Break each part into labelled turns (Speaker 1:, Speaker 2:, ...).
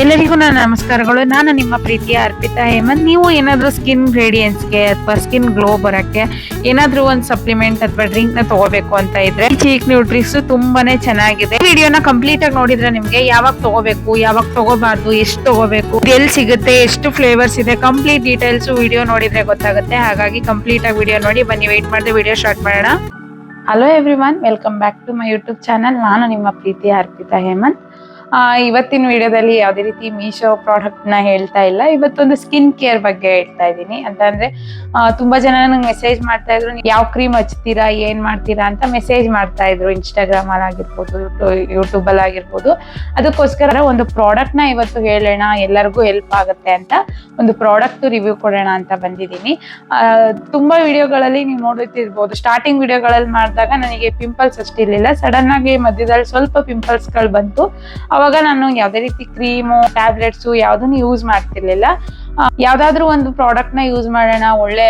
Speaker 1: ಎಲ್ಲರಿಗೂ ನನ್ನ ನಮಸ್ಕಾರಗಳು. ನಾನು ನಿಮ್ಮ ಪ್ರೀತಿಯ ಅರ್ಪಿತಾ ಹೇಮಂತ್. ನೀವು ಏನಾದರೂ ಸ್ಕಿನ್ಗೆ ಅಥವಾ ಸ್ಕಿನ್ ಗ್ಲೋ ಬರೋಕ್ಕೆ ಏನಾದರೂ ಒಂದು ಸಪ್ಲಿಮೆಂಟ್ ಅಥವಾ ಡ್ರಿಂಕ್ನ ತೊಗೋಬೇಕು ಅಂತ ಇದ್ರೆ ಚೀಕ್ ನ್ಯೂಟ್ರಿಕ್ಸ್ ತುಂಬಾನೇ ಚೆನ್ನಾಗಿದೆ. ವಿಡಿಯೋನ ಕಂಪ್ಲೀಟ್ ಆಗಿ ನೋಡಿದ್ರೆ ನಿಮಗೆ ಯಾವಾಗ ತಗೋಬೇಕು, ಯಾವಾಗ ತಗೋಬಾರ್ದು, ಎಷ್ಟು ತಗೋಬೇಕು ಎಲ್ಲಿ ಸಿಗುತ್ತೆ, ಎಷ್ಟು ಫ್ಲೇವರ್ಸ್ ಇದೆ ಕಂಪ್ಲೀಟ್ ಡೀಟೇಲ್ಸ್ ವಿಡಿಯೋ ನೋಡಿದ್ರೆ ಗೊತ್ತಾಗುತ್ತೆ. ಹಾಗಾಗಿ ಕಂಪ್ಲೀಟ್ ಆಗಿ ವಿಡಿಯೋ ನೋಡಿ, ಬನ್ನಿ ವೇಟ್ ಮಾಡಿದ್ರೆ ವಿಡಿಯೋ ಸ್ಟಾರ್ಟ್ ಮಾಡೋಣ. Hello every welcome back to my YouTube channel ನಾನು ನಿಮ್ಮ ಪ್ರೀತಿಯ ಅರ್ಪಿತಾ ಹೇಮಂತ್. ಇವತ್ತಿನ ವಿಡಿಯೋದಲ್ಲಿ ಯಾವುದೇ ರೀತಿ ಮೀಶೋ ಪ್ರಾಡಕ್ಟ್ನ ಹೇಳ್ತಾ ಇಲ್ಲ. ಇವತ್ತೊಂದು ಸ್ಕಿನ್ ಕೇರ್ ಬಗ್ಗೆ ಹೇಳ್ತಾ ಇದ್ದೀನಿ. ಅಂತ ಅಂದರೆ ತುಂಬಾ ಜನ ನಂಗೆ ಮೆಸೇಜ್ ಮಾಡ್ತಾ ಇದ್ರು, ಯಾವ ಕ್ರೀಮ್ ಹಚ್ತೀರಾ? ಏನು ಮಾಡ್ತೀರಾ? ಅಂತ ಮೆಸೇಜ್ ಮಾಡ್ತಾ ಇದ್ರು. ಇನ್ಸ್ಟಾಗ್ರಾಮ್ ಅಲ್ಲಿ ಆಗಿರ್ಬೋದು ಯೂಟ್ಯೂಬಲ್ಲಿ ಆಗಿರ್ಬೋದು ಅದಕ್ಕೋಸ್ಕರ ಒಂದು ಪ್ರಾಡಕ್ಟ್ನ ಇವತ್ತು ಹೇಳೋಣ, ಎಲ್ಲರಿಗೂ ಹೆಲ್ಪ್ ಆಗುತ್ತೆ ಅಂತ ಒಂದು ಪ್ರಾಡಕ್ಟ್ ರಿವ್ಯೂ ಕೊಡೋಣ ಅಂತ ಬಂದಿದ್ದೀನಿ. ತುಂಬ ವಿಡಿಯೋಗಳಲ್ಲಿ ನೀವು ನೋಡುತ್ತಿರ್ಬೋದು ಸ್ಟಾರ್ಟಿಂಗ್ ವಿಡಿಯೋಗಳಲ್ಲಿ ಮಾಡಿದಾಗ ನನಗೆ ಪಿಂಪಲ್ಸ್ ಅಷ್ಟಿರಲಿಲ್ಲ. ಸಡನ್ ಆಗಿ ಮಧ್ಯದಲ್ಲಿ ಸ್ವಲ್ಪ ಪಿಂಪಲ್ಸ್ಗಳು ಬಂತು. ಅವಾಗ ನಾನು ಯಾವುದೇ ರೀತಿ ಕ್ರೀಮು, ಟ್ಯಾಬ್ಲೆಟ್ಸು ಯಾವುದನ್ನು ಯೂಸ್ ಮಾಡ್ತಿರ್ಲಿಲ್ಲ. ಯಾವ್ದಾದ್ರು ಒಂದು ಪ್ರಾಡಕ್ಟ್ನ ಯೂಸ್ ಮಾಡೋಣ, ಒಳ್ಳೆ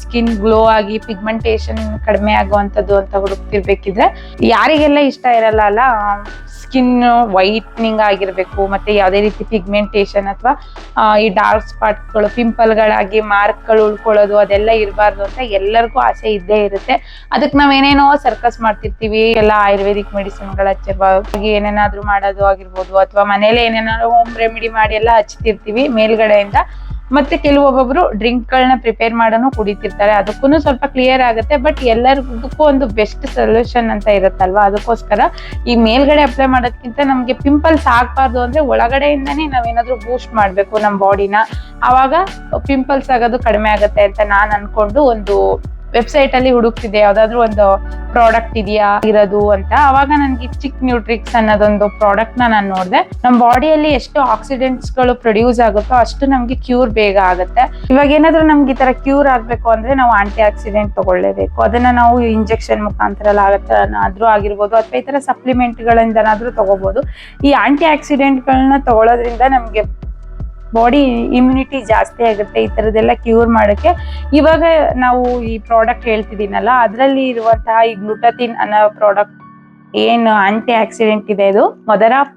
Speaker 1: ಸ್ಕಿನ್ ಗ್ಲೋ ಆಗಿ ಪಿಗ್ಮೆಂಟೇಶನ್ ಕಡಿಮೆ ಆಗುವಂತದ್ದು ಅಂತ ಹುಡುಕ್ತಿರ್ಬೇಕಿದ್ರೆ, ಯಾರಿಗೆಲ್ಲ ಇಷ್ಟ ಇರಲ್ಲ ಅಲ್ಲ ಸ್ಕಿನ್ ವೈಟ್ನಿಂಗ್ ಆಗಿರಬೇಕು, ಮತ್ತೆ ಯಾವುದೇ ರೀತಿ ಪಿಗ್ಮೆಂಟೇಷನ್ ಅಥವಾ ಈ ಡಾರ್ಕ್ ಸ್ಪಾಟ್ಗಳು ಪಿಂಪಲ್ಗಳಾಗಿ ಮಾರ್ಕ್ಗಳು ಉಳ್ಕೊಳ್ಳೋದು, ಅದೆಲ್ಲ ಇರಬಾರ್ದು ಅಂತ ಎಲ್ಲರಿಗೂ ಆಸೆ ಇದ್ದೇ ಇರುತ್ತೆ. ಅದಕ್ಕೆ ನಾವೇನೇನೋ ಸರ್ಕಸ್ ಮಾಡ್ತಿರ್ತೀವಿ, ಎಲ್ಲ ಆಯುರ್ವೇದಿಕ್ ಮೆಡಿಸಿನ್ಗಳು ಹಚ್ಚಿರ್ಬೋದು ಏನೇನಾದ್ರೂ ಮಾಡೋದು ಆಗಿರ್ಬೋದು, ಅಥವಾ ಮನೇಲೆ ಏನೇನಾದ್ರು ಹೋಮ್ ರೆಮಿಡಿ ಮಾಡಿ ಎಲ್ಲ ಹಚ್ತಿರ್ತೀವಿ ಮೇಲ್ಗಡೆಯಿಂದ. ಮತ್ತೆ ಕೆಲವೊಬ್ಬೊಬ್ರು ಡ್ರಿಂಕ್ ಗಳನ್ನ ಪ್ರಿಪೇರ್ ಮಾಡೋನು ಕುಡಿತಿರ್ತಾರೆ. ಅದಕ್ಕೂ ಸ್ವಲ್ಪ ಕ್ಲಿಯರ್ ಆಗುತ್ತೆ ಬಟ್ ಎಲ್ಲರಿಗೂ ಒಂದು ಬೆಸ್ಟ್ ಸೊಲ್ಯೂಷನ್ ಅಂತ ಇರುತ್ತಲ್ವಾ? ಅದಕ್ಕೋಸ್ಕರ ಈ ಮೇಲ್ಗಡೆ ಅಪ್ಲೈ ಮಾಡೋದಕ್ಕಿಂತ ನಮ್ಗೆ ಪಿಂಪಲ್ಸ್ ಆಗ್ಬಾರ್ದು ಅಂದ್ರೆ ಒಳಗಡೆಯಿಂದಾನೇ ನಾವೇನಾದ್ರೂ ಬೂಸ್ಟ್ ಮಾಡ್ಬೇಕು ನಮ್ಮ ಬಾಡಿನ ಅವಾಗ ಪಿಂಪಲ್ಸ್ ಆಗೋದು ಕಡಿಮೆ ಆಗುತ್ತೆ ಅಂತ ನಾನು ಅನ್ಕೊಂಡು ಒಂದು ವೆಬ್ಸೈಟ್ ಅಲ್ಲಿ ಹುಡುಕ್ತಿದ್ದೆ. ಯಾವ್ದಾದ್ರು ಒಂದು ಪ್ರಾಡಕ್ಟ್ ಇದೆಯಾ, ಇರೋದು ಅಂತ. ಅವಾಗ ನನ್ಗೆ ಚಿಕ್ ನ್ಯೂಟ್ರಿಕ್ಸ್ ಅನ್ನೋದೊಂದು ಪ್ರಾಡಕ್ಟ್ನ ನಾನು ನೋಡಿದೆ. ನಮ್ಮ ಬಾಡಿಯಲ್ಲಿ ಎಷ್ಟು ಆಕ್ಸಿಡೆಂಟ್ಸ್ಗಳು ಪ್ರೊಡ್ಯೂಸ್ ಆಗುತ್ತೋ ಅಷ್ಟು ನಮ್ಗೆ ಕ್ಯೂರ್ ಬೇಗ ಆಗುತ್ತೆ. ಇವಾಗ ಏನಾದ್ರೂ ನಮ್ಗೆ ಈ ತರ ಕ್ಯೂರ್ ಆಗ್ಬೇಕು ಅಂದ್ರೆ ನಾವು ಆಂಟಿ ಆಕ್ಸಿಡೆಂಟ್ ತಗೊಳ್ಳೇಬೇಕು. ಅದನ್ನ ನಾವು ಇಂಜೆಕ್ಷನ್ ಮುಖಾಂತರ ಆದ್ರೂ ಆಗಿರ್ಬೋದು, ಅಥವಾ ಈ ತರ ಸಪ್ಲಿಮೆಂಟ್ ಗಳಿಂದನಾದ್ರೂ ತಗೋಬಹುದು ಈ ಆಂಟಿ ಆಕ್ಸಿಡೆಂಟ್ ಗಳನ್ನ ತಗೊಳ್ಳೋದ್ರಿಂದ ನಮ್ಗೆ ಬಾಡಿ ಇಮ್ಯುನಿಟಿ ಜಾಸ್ತಿ ಆಗುತ್ತೆ, ಈ ತರದೆಲ್ಲ ಕ್ಯೂರ್ ಮಾಡೋಕ್ಕೆ. ಇವಾಗ ನಾವು ಈ ಪ್ರಾಡಕ್ಟ್ ಹೇಳ್ತಿದ್ದೀನಲ್ಲ, ಅದರಲ್ಲಿ ಇರುವಂತಹ ಈ ಗ್ಲುಟತಿನ್ ಅನ್ನೋ ಪ್ರಾಡಕ್ಟ್ ಏನು ಆಂಟಿ ಆಕ್ಸಿಡೆಂಟ್ ಇದೆ? ಇದು ಮದರ್ ಆಫ್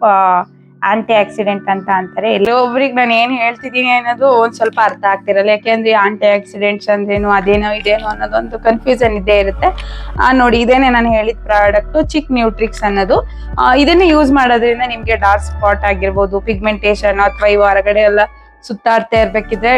Speaker 1: ಆಂಟಿ ಆಕ್ಸಿಡೆಂಟ್ ಅಂತ ಅಂತಾರೆ. ಎಲ್ಲೊಬ್ರಿಗೆ ನಾನು ಏನು ಹೇಳ್ತಿದ್ದೀನಿ ಅನ್ನೋದು ಒಂದ್ ಸ್ವಲ್ಪ ಅರ್ಥ ಆಗ್ತಿರಲ್ಲ. ಯಾಕೆಂದ್ರೆ ಆಂಟಿ ಆಕ್ಸಿಡೆಂಟ್ಸ್ ಅಂದ್ರೇನು, ಅದೇನೋ ಇದೇನೋ ಅನ್ನೋದೊಂದು ಕನ್ಫ್ಯೂಷನ್ ಇದ್ದೇ ಇರುತ್ತೆ. ನೋಡಿ, ಇದೇನೆ ನಾನು ಹೇಳಿದ ಪ್ರಾಡಕ್ಟ್ ಚಿಕ್ ನ್ಯೂಟ್ರಿಕ್ಸ್ ಅನ್ನೋದು. ಇದನ್ನ ಯೂಸ್ ಮಾಡೋದ್ರಿಂದ ನಿಮ್ಗೆ ಡಾರ್ಕ್ ಸ್ಪಾಟ್ ಆಗಿರ್ಬೋದು ಪಿಗ್ಮೆಂಟೇಷನ್ ಅಥವಾ ಈ ಹೊರಗಡೆ ಎಲ್ಲ ಸುತ್ತಾಡ್ತಾ ಇರ್ಬೇಕಿದ್ರೆ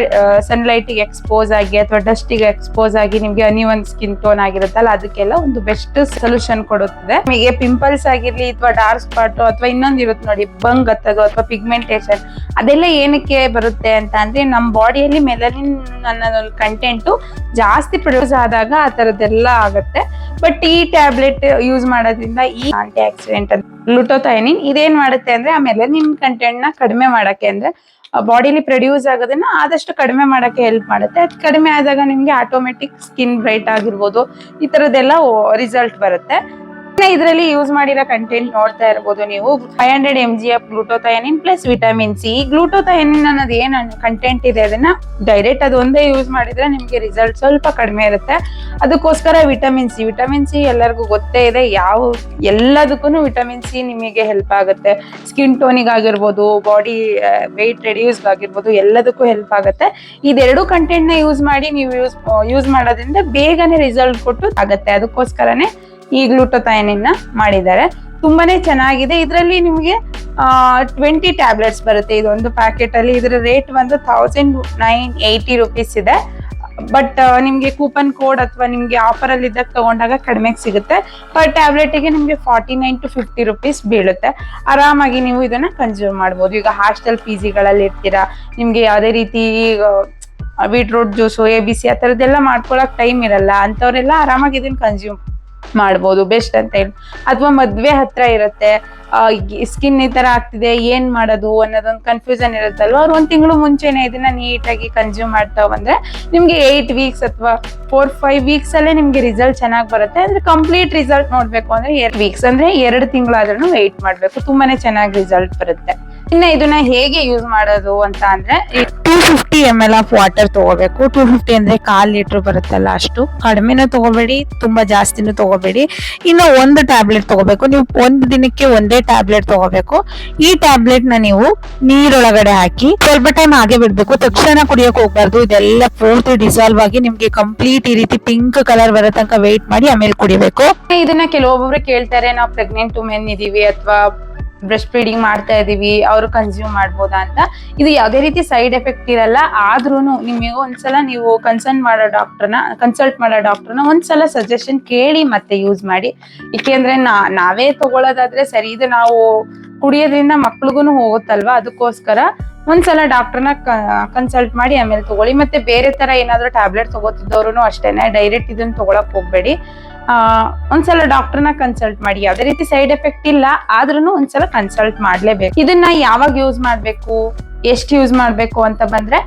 Speaker 1: ಸನ್ಲೈಟ್ಗೆ ಎಕ್ಸ್ಪೋಸ್ ಆಗಿ ಅಥವಾ ಡಸ್ಟಿಗೆ ಎಕ್ಸ್ಪೋಸ್ ಆಗಿ ನಿಮ್ಗೆ ಅನಿವನ್ ಸ್ಕಿನ್ ಟೋನ್ ಆಗಿರುತ್ತಲ್ಲ, ಅದಕ್ಕೆಲ್ಲ ಒಂದು ಬೆಸ್ಟ್ ಸೊಲ್ಯೂಷನ್ ಕೊಡುತ್ತದೆ. ನಿಮಗೆ ಪಿಂಪಲ್ಸ್ ಆಗಿರ್ಲಿ ಅಥವಾ ಡಾರ್ಕ್ ಸ್ಪಾಟ್ ಅಥವಾ ಇನ್ನೊಂದು ಇರುತ್ತೆ ನೋಡಿ ಬಂಗ್ ಹತ್ತೋದು ಅಥವಾ ಪಿಗ್ಮೆಂಟೇಶನ್ ಅದೆಲ್ಲ ಏನಕ್ಕೆ ಬರುತ್ತೆ ಅಂತ ಅಂದ್ರೆ ನಮ್ಮ ಬಾಡಿಯಲ್ಲಿ ಮೆಲನಿನ್ ಅನ್ನೋ ಕಂಟೆಂಟು ಜಾಸ್ತಿ ಪ್ರೊಡ್ಯೂಸ್ ಆದಾಗ ಆ ತರದ್ದೆಲ್ಲ ಆಗುತ್ತೆ. ಬಟ್ ಈ ಟ್ಯಾಬ್ಲೆಟ್ ಯೂಸ್ ಮಾಡೋದ್ರಿಂದ ಈ ಆಂಟಿ ಆಕ್ಸಿಡೆಂಟ್ ಗ್ಲುಟೋಥೈನಿನ್ ಇದೇನ್ ಮಾಡುತ್ತೆ ಅಂದ್ರೆ, ಆ ಮೆಲನಿನ್ ಕಂಟೆಂಟ್ನ ಕಡಿಮೆ ಮಾಡಕ್ಕೆ ಅಂದ್ರೆ ಬಾಡಿಲಿ ಪ್ರೊಡ್ಯೂಸ್ ಆಗೋದನ್ನ ಆದಷ್ಟು ಕಡಿಮೆ ಮಾಡಕ್ಕೆ ಹೆಲ್ಪ್ ಮಾಡುತ್ತೆ. ಅದು ಕಡಿಮೆ ಆದಾಗ ನಿಮ್ಗೆ ಆಟೋಮೆಟಿಕ್ ಸ್ಕಿನ್ ಬ್ರೈಟ್ ಆಗಿರ್ಬೋದು. ಈ ತರದ್ದೆಲ್ಲ ರಿಸಲ್ಟ್ ಬರುತ್ತೆ. ಇದರಲ್ಲಿ ಯೂಸ್ ಮಾಡಿರೋ ಕಂಟೆಂಟ್ ನೋಡ್ತಾ ಇರ್ಬೋದು ನೀವು. Five hundred M G of glutathione plus vitamin C glutathione ಅನ್ನೋದು ಏನು ಕಂಟೆಂಟ್ ಇದೆ ಅದನ್ನ ಡೈರೆಕ್ಟ್ ಅದು ಒಂದೇ ಯೂಸ್ ಮಾಡಿದ್ರೆ ನಿಮ್ಗೆ ರಿಸಲ್ಟ್ ಸ್ವಲ್ಪ ಕಡಿಮೆ ಇರುತ್ತೆ. ಅದಕ್ಕೋಸ್ಕರ ವಿಟಮಿನ್ ಸಿ ವಿಟಮಿನ್ ಸಿ ಎಲ್ಲರಿಗೂ ಗೊತ್ತೇ ಇದೆ. ಯಾವ ಎಲ್ಲದಕ್ಕೂ ವಿಟಮಿನ್ ಸಿ ನಿಮಗೆ ಹೆಲ್ಪ್ ಆಗುತ್ತೆ. ಸ್ಕಿನ್ ಟೋನಿಗ್ ಆಗಿರ್ಬೋದು ಬಾಡಿ ವೆಯ್ಟ್ ರೆಡ್ಯೂಸ್ ಆಗಿರ್ಬೋದು ಎಲ್ಲದಕ್ಕೂ ಹೆಲ್ಪ್ ಆಗುತ್ತೆ. ಇದೆರಡು ಕಂಟೆಂಟ್ನ ಯೂಸ್ ಮಾಡಿ ನೀವು ಯೂಸ್ ಯೂಸ್ ಮಾಡೋದ್ರಿಂದ ಬೇಗನೆ ರಿಸಲ್ಟ್ ಕೊಟ್ಟು ಆಗುತ್ತೆ. ಅದಕ್ಕೋಸ್ಕರನೇ ಈ ಗ್ಲೂಟೋಥೈನಿನ್ ಮಾಡಿದ್ದಾರೆ. ತುಂಬಾನೇ ಚೆನ್ನಾಗಿದೆ. ಇದರಲ್ಲಿ ನಿಮಗೆ ಟ್ವೆಂಟಿ ಟ್ಯಾಬ್ಲೆಟ್ಸ್ ಬರುತ್ತೆ. ಇದೊಂದು ಪ್ಯಾಕೆಟ್ ಅಲ್ಲಿ ಇದರ ರೇಟ್ ಬಂದು ಥೌಸಂಡ್ ನೈನ್ ಏಯ್ಟಿ ರುಪೀಸ್ ಇದೆ. ಬಟ್ ನಿಮ್ಗೆ ಕೂಪನ್ ಕೋಡ್ ಅಥವಾ ನಿಮ್ಗೆ ಆಫರ್ ಅಲ್ಲಿ ಇದ್ದಾಗ ತಗೊಂಡಾಗ ಕಡಿಮೆಗೆ ಸಿಗುತ್ತೆ. ಪರ್ ಟ್ಯಾಬ್ಲೆಟ್ಗೆ ನಿಮಗೆ forty nine to fifty rupees ಬೀಳುತ್ತೆ. ಆರಾಮಾಗಿ ನೀವು ಇದನ್ನ ಕನ್ಸ್ಯೂಮ್ ಮಾಡ್ಬೋದು. ಈಗ ಹಾಸ್ಟೆಲ್ ಪಿ ಜಿಗಳಲ್ಲಿ ಇರ್ತೀರಾ, ನಿಮ್ಗೆ ಯಾವುದೇ ರೀತಿ beetroot juice A B C ಆ ಥರದ್ದೆಲ್ಲ ಮಾಡ್ಕೊಳಕ್ ಟೈಮ್ ಇರಲ್ಲ. ಅಂಥವ್ರೆಲ್ಲ ಆರಾಮಾಗಿ ಇದನ್ನ ಕನ್ಸ್ಯೂಮ್ ಮಾಡ್ಬೋದು ಬೆಸ್ಟ್ ಅಂತ ಹೇಳಿ. ಅಥವಾ ಮದ್ವೆ ಹತ್ರ ಇರುತ್ತೆ ಸ್ಕಿನ್ ಈ ತರ ಆಗ್ತಿದೆ, ಏನ್ ಮಾಡೋದು ಅನ್ನೋದೊಂದು ಕನ್ಫ್ಯೂಷನ್ ಇರುತ್ತಲ್ವ? ಅವ್ರು ಒಂದ್ ತಿಂಗಳು ಮುಂಚೆನೆ ಇದನ್ನ ನೀಟಾಗಿ ಕನ್ಸ್ಯೂಮ್ ಮಾಡ್ತಾ ಬಂದ್ರೆ ನಿಮ್ಗೆ ಏಟ್ ವೀಕ್ಸ್ ಅಥವಾ ಫೋರ್ ಫೈವ್ ವೀಕ್ಸ್ ಅಲ್ಲೇ ನಿಮ್ಗೆ ರಿಸಲ್ಟ್ ಚೆನ್ನಾಗಿ ಬರುತ್ತೆ. ಅಂದ್ರೆ ಕಂಪ್ಲೀಟ್ ರಿಸಲ್ಟ್ ನೋಡ್ಬೇಕು ಅಂದ್ರೆ ಎರಡು ವೀಕ್ಸ್ ಅಂದ್ರೆ ಎರಡು ತಿಂಗಳಾದ್ರೂ ವೆಯ್ಟ್ ಮಾಡ್ಬೇಕು. ತುಂಬಾನೇ ಚೆನ್ನಾಗಿ ರಿಸಲ್ಟ್ ಬರುತ್ತೆ. ಇನ್ನ ಇದನ್ನ ಹೇಗೆ ಯೂಸ್ ಮಾಡೋದು ಅಂತ ಅಂದ್ರೆ two fifty M L of water ತಗೋಬೇಕು. ಟೂ ಫಿಫ್ಟಿ ಅಂದ್ರೆ ಕಾಲ್ ಲೀಟರ್ ಬರುತ್ತಲ್ಲ ಅಷ್ಟು. ಕಡಿಮೆನೂ ತಗೋಬೇಡಿ ತುಂಬಾ ಜಾಸ್ತಿನೂ ತಗೋಬೇಡಿ. ಇನ್ನು ಒಂದು ಟ್ಯಾಬ್ಲೆಟ್ ತಗೋಬೇಕು. ನೀವು ಒಂದು ದಿನಕ್ಕೆ ಒಂದೇ ಟ್ಯಾಬ್ಲೆಟ್ ತಗೋಬೇಕು. ಈ ಟ್ಯಾಬ್ಲೆಟ್ನ ನೀವು ನೀರೊಳಗಡೆ ಹಾಕಿ ಸ್ವಲ್ಪ ಟೈಮ್ ಹಾಗೆ ಬಿಡ್ಬೇಕು. ತಕ್ಷಣ ಕುಡಿಯೋಕೆ ಹೋಗ್ಬಾರ್ದು. ಇದೆಲ್ಲ ಪೂರ್ತಿ ಡಿಸಾಲ್ವ್ ಆಗಿ ನಿಮ್ಗೆ ಕಂಪ್ಲೀಟ್ ಈ ರೀತಿ ಪಿಂಕ್ ಕಲರ್ ಬರೋ ತನಕ ವೆಯ್ಟ್ ಮಾಡಿ ಆಮೇಲೆ ಕುಡಿಬೇಕು. ಇದನ್ನ ಕೆಲವೊಬ್ಬರು ಕೇಳ್ತಾರೆ ನಾವು ಪ್ರೆಗ್ನೆಂಟ್ ವುಮೆನ್ ಇದೀವಿ ಅಥವಾ ಬ್ರೆಸ್ಟ್ ಫೀಡಿಂಗ್ ಮಾಡ್ತಾ ಇದೀವಿ, ಅವರು ಕನ್ಸ್ಯೂಮ್ ಮಾಡ್ಬೋದಾ ಅಂತ. ಇದು ಯಾವುದೇ ರೀತಿ ಸೈಡ್ ಎಫೆಕ್ಟ್ ಇರಲ್ಲ ಆದ್ರೂ ನಿಮಗೆ ಒಂದ್ಸಲ ನೀವು ಕನ್ಸಲ್ಟ್ ಮಾಡೋ ಡಾಕ್ಟರ್ನ ಕನ್ಸಲ್ಟ್ ಮಾಡೋ ಡಾಕ್ಟರ್ನ ಒಂದ್ಸಲ ಸಜೆಷನ್ ಕೇಳಿ ಮತ್ತೆ ಯೂಸ್ ಮಾಡಿ. ಏಕೆಂದ್ರೆ ನಾ, ನಾವೇ ತಗೊಳ್ಳೋದಾದ್ರೆ ಸರಿ, ಇದು ನಾವು ಕುಡಿಯೋದ್ರಿಂದ ಮಕ್ಳಿಗೂ ಹೋಗುತ್ತಲ್ವಾ? ಅದಕ್ಕೋಸ್ಕರ ಒಂದ್ಸಲ ಡಾಕ್ಟರ್ನ ಕನ್ಸಲ್ಟ್ ಮಾಡಿ ಆಮೇಲೆ ತಗೊಳ್ಳಿ. ಮತ್ತೆ ಬೇರೆ ತರ ಏನಾದ್ರು ಟ್ಯಾಬ್ಲೆಟ್ ತಗೋತಿದ್ದವ್ರು ಅಷ್ಟೇನೆ ಡೈರೆಕ್ಟ್ ಇದನ್ನ ತಗೊಳಕ್ ಹೋಗ್ಬೇಡಿ. ಒಂದ್ಸಲ ಡಾಕ್ಟರ್ನ ಕನ್ಸಲ್ಟ್ ಮಾಡಿ. ಯಾವ್ದೇ ರೀತಿ ಸೈಡ್ ಎಫೆಕ್ಟ್ ಇಲ್ಲ ಆದ್ರೂ ಒಂದ್ಸಲ ಕನ್ಸಲ್ಟ್ ಮಾಡ್ಲೇಬೇಕು. ಇದನ್ನ ಯಾವಾಗ ಯೂಸ್ ಮಾಡ್ಬೇಕು? ಎಷ್ಟು ಯೂಸ್ ಮಾಡ್ಬೇಕು ಅಂತ ಬಂದ್ರೆ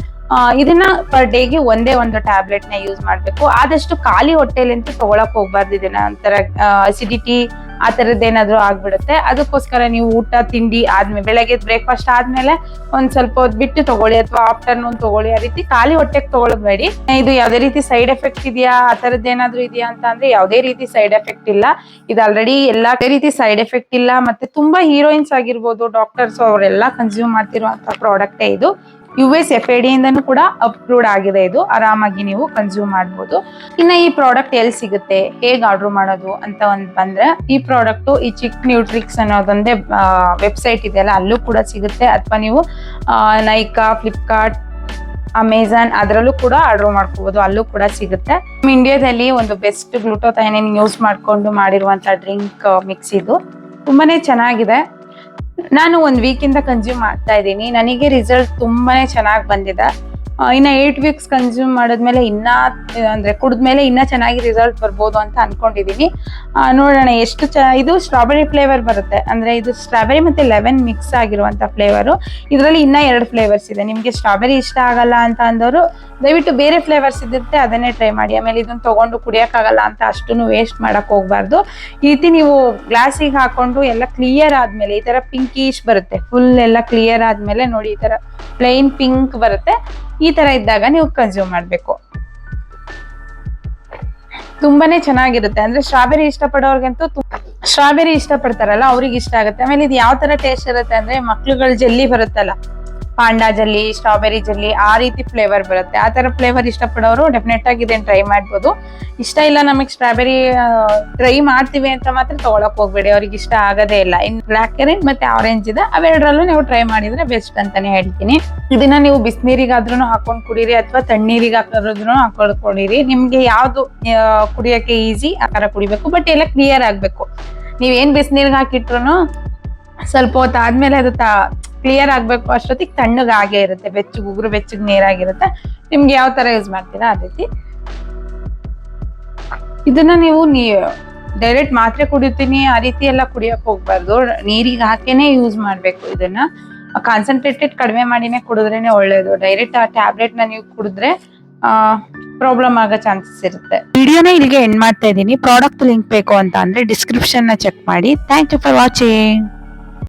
Speaker 1: ಇದನ್ನ ಪರ್ ಡೇಗೆ ಒಂದೇ ಒಂದು ಟ್ಯಾಬ್ಲೆಟ್ನ ಯೂಸ್ ಮಾಡ್ಬೇಕು. ಆದಷ್ಟು ಖಾಲಿ ಹೊಟ್ಟೆಲಿಂತ ತಗೊಳಕ್ ಹೋಗ್ಬಾರ್ದು. ಇದನ್ನ ಒಂಥರ ಅಸಿಡಿಟಿ ಆ ಥರದ್ದು ಏನಾದ್ರು ಆಗ್ಬಿಡುತ್ತೆ. ಅದಕ್ಕೋಸ್ಕರ ನೀವು ಊಟ, ತಿಂಡಿ ಆದ್ಮೇಲೆ ಬೆಳಗ್ಗೆ ಬ್ರೇಕ್ಫಾಸ್ಟ್ ಆದ್ಮೇಲೆ ಒಂದು ಸ್ವಲ್ಪ ಹೊತ್ತು ಬಿಟ್ಟು ತೊಗೊಳ್ಳಿ ಅಥವಾ ಆಫ್ಟರ್ನೂನ್ ತೊಗೊಳ್ಳಿ ಆ ರೀತಿ. ಖಾಲಿ ಹೊಟ್ಟೆಗೆ ತೊಗೊಳ್ಬೇಡಿ ಇದು ಯಾವುದೇ ರೀತಿ ಸೈಡ್ ಎಫೆಕ್ಟ್ ಇದೆಯಾ? ಆ ತರದ್ ಏನಾದ್ರು ಇದೆಯಾ ಅಂತ ಅಂದರೆ ಯಾವುದೇ ರೀತಿ ಸೈಡ್ ಎಫೆಕ್ಟ್ ಇಲ್ಲ. ಇದು ಆಲ್ರೆಡಿ ಎಲ್ಲ ರೀತಿ ಸೈಡ್ ಎಫೆಕ್ಟ್ ಇಲ್ಲ. ಮತ್ತೆ ತುಂಬಾ ಹೀರೋಯಿನ್ಸ್ ಆಗಿರ್ಬೋದು ಡಾಕ್ಟರ್ಸ್ ಅವರೆಲ್ಲ ಕನ್ಸ್ಯೂಮ್ ಮಾಡ್ತಿರುವಂಥ ಪ್ರಾಡಕ್ಟ್ ಇದು. U S F D A ಇಂದನೂ ಕೂಡ ಅಪ್ರೂವ್ಡ್ ಆಗಿದೆ ಇದು. ಆರಾಮಾಗಿ ನೀವು ಕನ್ಸ್ಯೂಮ್ ಮಾಡ್ಬೋದು. ಇನ್ನು ಈ ಪ್ರಾಡಕ್ಟ್ ಎಲ್ಲಿ ಸಿಗುತ್ತೆ? ಹೇಗೆ ಆರ್ಡರ್ ಮಾಡೋದು ಅಂತ ಒಂದು ಬಂದರೆ, ಈ ಪ್ರಾಡಕ್ಟು ಈ ಚಿಕ್ ನ್ಯೂಟ್ರಿಕ್ಸ್ ಅನ್ನೋದೊಂದೇ ವೆಬ್ಸೈಟ್ ಇದೆಯಲ್ಲ, ಅಲ್ಲೂ ಕೂಡ ಸಿಗುತ್ತೆ. ಅಥವಾ ನೀವು ನೈಕಾ ಫ್ಲಿಪ್ಕಾರ್ಟ್ ಅಮೆಝಾನ್ ಅದರಲ್ಲೂ ಕೂಡ ಆರ್ಡರ್ ಮಾಡ್ಕೋಬೋದು. ಅಲ್ಲೂ ಕೂಡ ಸಿಗುತ್ತೆ. ನಮ್ಮ ಇಂಡಿಯಾದಲ್ಲಿ ಒಂದು ಬೆಸ್ಟ್ ಗ್ಲೂಟೋಥೈನಿನ್ ಯೂಸ್ ಮಾಡಿಕೊಂಡು ಮಾಡಿರುವಂಥ ಡ್ರಿಂಕ್ ಮಿಕ್ಸ್ ಇದು. ತುಂಬಾನೇ ಚೆನ್ನಾಗಿದೆ. ನಾನು ಒಂದ್ ವೀಕ್ ಇಂದ ಕನ್ಸ್ಯೂಮ್ ಮಾಡ್ತಾ ಇದ್ದೀನಿ. ನನಗೆ ರಿಸಲ್ಟ್ ತುಂಬಾನೇ ಚೆನ್ನಾಗಿ ಬಂದಿದೆ. ಇನ್ನ ಏಟ್ ವೀಕ್ಸ್ ಕನ್ಸ್ಯೂಮ್ ಮಾಡಿದ್ಮೇಲೆ ಇನ್ನ ಅಂದ್ರೆ ಕುಡಿದ್ಮೇಲೆ ಇನ್ನ ಚೆನ್ನಾಗಿ ರಿಸಲ್ಟ್ ಬರ್ಬೋದು ಅಂತ ಅನ್ಕೊಂಡಿದೀನಿ. ನೋಡೋಣ ಎಷ್ಟು ಚ, ಇದು ಸ್ಟ್ರಾಬೆರಿ ಫ್ಲೇವರ್ ಬರುತ್ತೆ. ಅಂದ್ರೆ ಇದು ಸ್ಟ್ರಾಬೆರಿ ಮತ್ತೆ ಲೆವೆನ್ ಮಿಕ್ಸ್ ಆಗಿರುವಂತ ಫ್ಲೇವರು ಇದರಲ್ಲಿ ಇನ್ನ ಎರಡು ಫ್ಲೇವರ್ಸ್ ಇದೆ. ನಿಮಗೆ ಸ್ಟ್ರಾಬೆರಿ ಇಷ್ಟ ಆಗಲ್ಲ ಅಂತ ಅಂದವರು ದಯವಿಟ್ಟು ಬೇರೆ ಫ್ಲೇವರ್ಸ್ ಇದ್ದಿರುತ್ತೆ ಅದನ್ನೇ ಟ್ರೈ ಮಾಡಿ. ಆಮೇಲೆ ಇದನ್ನ ತಗೊಂಡು ಕುಡಿಯೋಕ್ಕಾಗಲ್ಲ ಅಂತ ಅಷ್ಟು ವೇಸ್ಟ್ ಮಾಡಕ್ ಹೋಗ್ಬಾರ್ದು. ಈ ರೀತಿ ನೀವು ಗ್ಲಾಸಿಗೆ ಹಾಕೊಂಡು ಎಲ್ಲ ಕ್ಲಿಯರ್ ಆದ್ಮೇಲೆ ಈ ತರ ಪಿಂಕಿಶ್ ಬರುತ್ತೆ. ಫುಲ್ ಎಲ್ಲ ಕ್ಲಿಯರ್ ಆದ್ಮೇಲೆ ನೋಡಿ ಈ ತರ ಪ್ಲೈನ್ ಪಿಂಕ್ ಬರುತ್ತೆ. ಈ ತರ ಇದ್ದಾಗ ನೀವು ಕನ್ಸ್ಯೂಮ್ ಮಾಡಬೇಕು. ತುಂಬಾನೇ ಚೆನ್ನಾಗಿರುತ್ತೆ. ಅಂದ್ರೆ ಸ್ಟ್ರಾಬೆರಿ ಇಷ್ಟಪಡೋರ್ಗಂತೂ ಸ್ಟ್ರಾಬೆರಿ ಇಷ್ಟಪಡ್ತಾರಲ್ಲ, ಅವ್ರಿಗೆ ಇಷ್ಟ ಆಗುತ್ತೆ. ಆಮೇಲೆ ಇದು ಯಾವ ತರ ಟೇಸ್ಟ್ ಇರುತ್ತೆ ಅಂದ್ರೆ ಮಕ್ಳುಗಳ ಜೆಲ್ಲಿ ಬರುತ್ತಲ್ಲ ಪಾಂಡಾ ಜಲ್ಲಿ ಸ್ಟ್ರಾಬೆರಿ ಜಲ್ಲಿ ಆ ರೀತಿ ಫ್ಲೇವರ್ ಬರುತ್ತೆ. ಆ ತರ ಫ್ಲೇವರ್ ಇಷ್ಟಪಡೋರು ಡೆಫಿನೆಟ್ ಆಗಿ ಇದನ್ನ ಟ್ರೈ ಮಾಡ್ಬೋದು. ಇಷ್ಟ ಇಲ್ಲ ನಮಗೆ ಸ್ಟ್ರಾಬೆರಿ ಟ್ರೈ ಮಾಡ್ತೀವಿ ಅಂತ ಮಾತ್ರ ತಗೊಳಕ್ ಹೋಗ್ಬೇಡಿ. ಅವ್ರಿಗೆ ಇಷ್ಟ ಆಗೋದೇ ಇಲ್ಲ. ಇನ್ ಬ್ಲಾಕ್ ಕರೆಂಟ್ ಮತ್ತೆ ಆರೆಂಜ್ ಇದೆ. ಅವೆರಡರಲ್ಲೂ ನೀವು ಟ್ರೈ ಮಾಡಿದ್ರೆ ಬೆಸ್ಟ್ ಅಂತಾನೆ ಹೇಳ್ತೀನಿ. ಇದನ್ನ ನೀವು ಬಿಸಿನೀರಿಗಾದ್ರೂ ಹಾಕೊಂಡು ಕುಡೀರಿ ಅಥವಾ ತಣ್ಣೀರಿಗೆ ಹಾಕೋದ್ರೂ ಹಾಕೊಂಡು ಕುಡೀರಿ ನಿಮ್ಗೆ ಯಾವ್ದು ಕುಡಿಯೋಕೆ ಈಸಿ ಆ ಥರ ಕುಡಿಬೇಕು. ಬಟ್ ಎಲ್ಲ ಕ್ಲಿಯರ್ ಆಗ್ಬೇಕು. ನೀವೇನ್ ಬಿಸಿನೀರಿಗೆ ಹಾಕಿಟ್ರು ಸ್ವಲ್ಪ ಹೊತ್ತು ಆದ್ಮೇಲೆ ಅದು ಕ್ಲಿಯರ್ ಆಗಬೇಕು ಅಷ್ಟೊತ್ತಿಗೆ ತಣ್ಣಗೆ ಆಗೇ ಇರುತ್ತೆ, ಬೆಚ್ಚಗೆ ಉಗುರು ಬೆಚ್ಚಗೆ ನೀರಾಗಿರುತ್ತೆ. ನಿಮ್ಗೆ ಯಾವ ತರ ಯೂಸ್ ಮಾಡ್ತೀರಾ ಆ ರೀತಿ. ಇದನ್ನ ನೀವು ನೀ ಡೈರೆಕ್ಟ್ ಮಾತ್ರೆ ಕುಡಿತೀನಿ, ಆ ರೀತಿ ಎಲ್ಲ ಕುಡಿಯೋಕೆ ಹೋಗ್ಬಾರ್ದು. ನೀರಿಗೆ ಹಾಕೇನೆ ಯೂಸ್ ಮಾಡಬೇಕು ಇದನ್ನ. ಕಾನ್ಸಂಟ್ರೇಟೆಡ್ ಕಡಿಮೆ ಮಾಡಿನೇ ಕುಡಿದ್ರೇನೆ ಒಳ್ಳೇದು. ಡೈರೆಕ್ಟ್ ಆ ಟ್ಯಾಬ್ಲೆಟ್ನ ನೀವು ಕುಡಿದ್ರೆ ಪ್ರಾಬ್ಲಮ್ ಆಗೋ ಚಾನ್ಸಸ್ ಇರುತ್ತೆ. ವಿಡಿಯೋನ ಇಲ್ಲಿಗೆ ಎಂಡ್ ಮಾಡ್ತಾ ಇದ್ದೀನಿ. ಪ್ರಾಡಕ್ಟ್ ಲಿಂಕ್ ಬೇಕು ಅಂತ ಅಂದ್ರೆ ಡಿಸ್ಕ್ರಿಪ್ಷನ್ನ ಚೆಕ್ ಮಾಡಿ. Thank you for watching